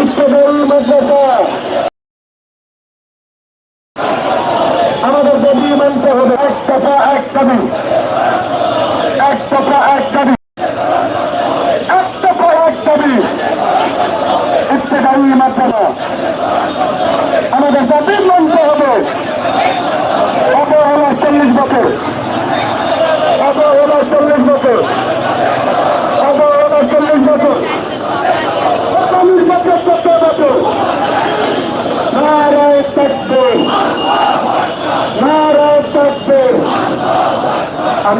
ইফতেদারি মাদ্রাসা আমাদের দাবি মানতে হবে। এক কথা এক দাবি এক কথা এক দাবি এক কথা এক দাবি ইফতেদারি আমাদের দাবি মানতে হবে অপরাহ চল্লিশ বছর।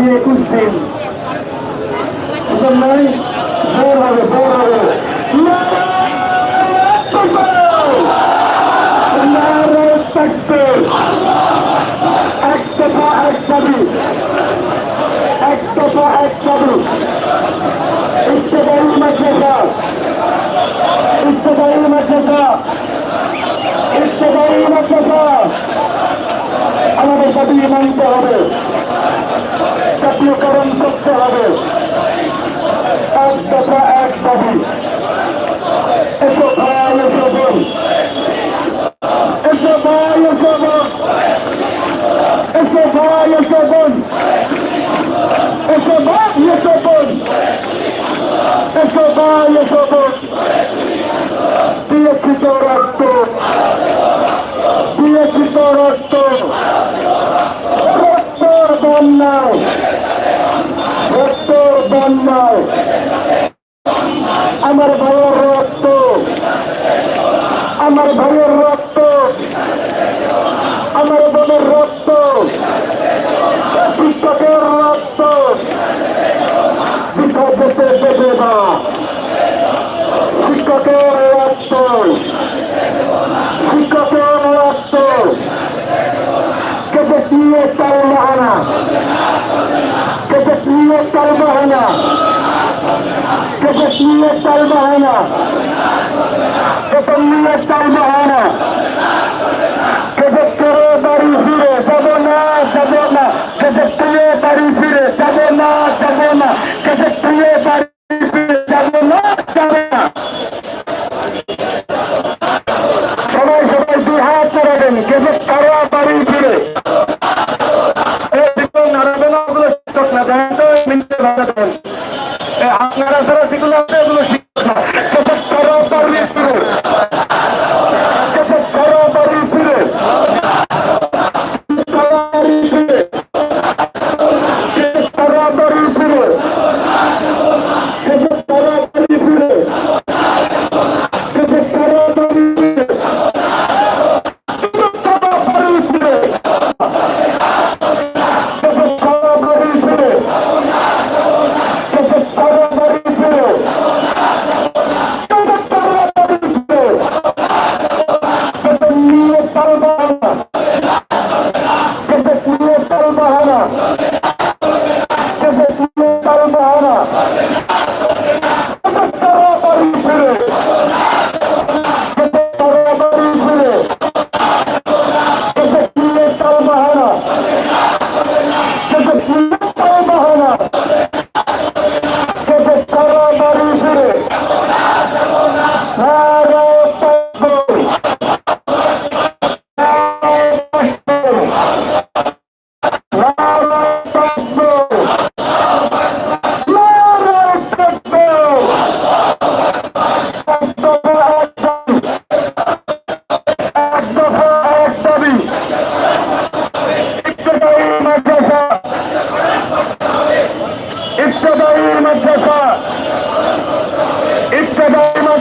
আমি একুশ দিন নাই বোর হবে বোর হবে। এক দফা এক দাবি ইত্তেদায়ী মাদ্রাসা ইত্তেদায়ী মাদ্রাসা ইত্তেদায়ী মাদ্রাসা আমাদের দাবি মানতে হবে জাতীয়করণ করতে হবে এক দফা এক দাবি। এসো ভাই এসো বোন এসো ভাই এসো বোন এসো ভাই এসো বোন এসো ভাই এসো বোন এসো ভাই এসো বোন দিয়েছি তো রক্ত। দিয়েছি তো রক্ত রক্তর বন্যায়। রক্তর বন্যায় আমার ভাইয়ের রক্ত আমার ভাইয়ের রক্ত। আমার বোনের রক্ত। শিক্ষকের রক্ত। যেতে দেবে না। শিক্ষকের রক্ত। শিক্ষকের রক্ত। কেটে দিয়ে চালবে না কেটে দিয়ে চালবে না কেটে দিয়ে চালবে না। কেটে নিয়ে চালবে না। রাস্তারাস্তিগুলো আছে ওগুলো